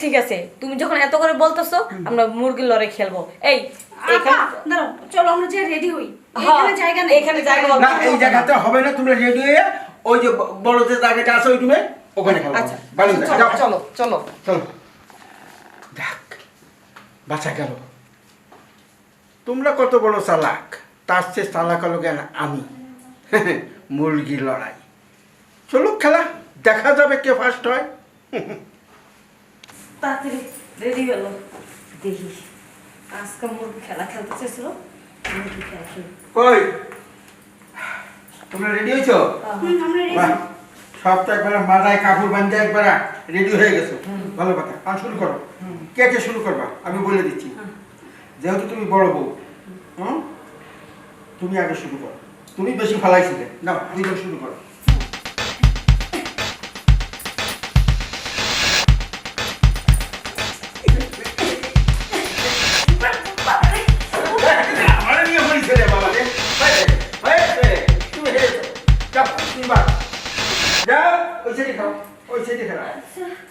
ঠিক আছে তুমি যখন এত করে বলতেছো আমরা মুরগির লড়াই খেলব। এই আপা এখানে দাঁড়াও চলো আমরা যে রেডি হই। এখানে জায়গা নেই। এখানে জায়গা না এই জায়গাতে হবে না তোমরা রেডি হয়ে ওই যে বড় যে জায়গাটা আছে ওই ওখানে খেলো। আচ্ছা চলো, চলো চলো। চলো। দেখ বাঁচা গেল। তোমরা কত বড় চালাক তার চেয়ে চালাক হলো কেন আমি? মুরগির লড়াই। চলো খেলা। দেখা যাবে কে ফার্স্ট হয়। তাড়াতাড়ি রেডি হলো। দেখি। আজকে মুরগি খেলা খেলতে চেয়েছিল মুরগি খেলা কই? তোমরা রেডি হয়েছো? তো একবার মাথায় কাপড় বান্ধে একবার রেডি হয়ে গেছো। ভালো কথা। আর শুরু করো। কে কে শুরু করবা? আমি বলে দিচ্ছি। যেহেতু তুমি বড় বউ হুম? তুমি আগে শুরু করো। তুমি বেশি ফালাইছিলে। না দুইজন শুরু করো। যাও, ওই সাইডে খাও, ওই সাইডে খেলা।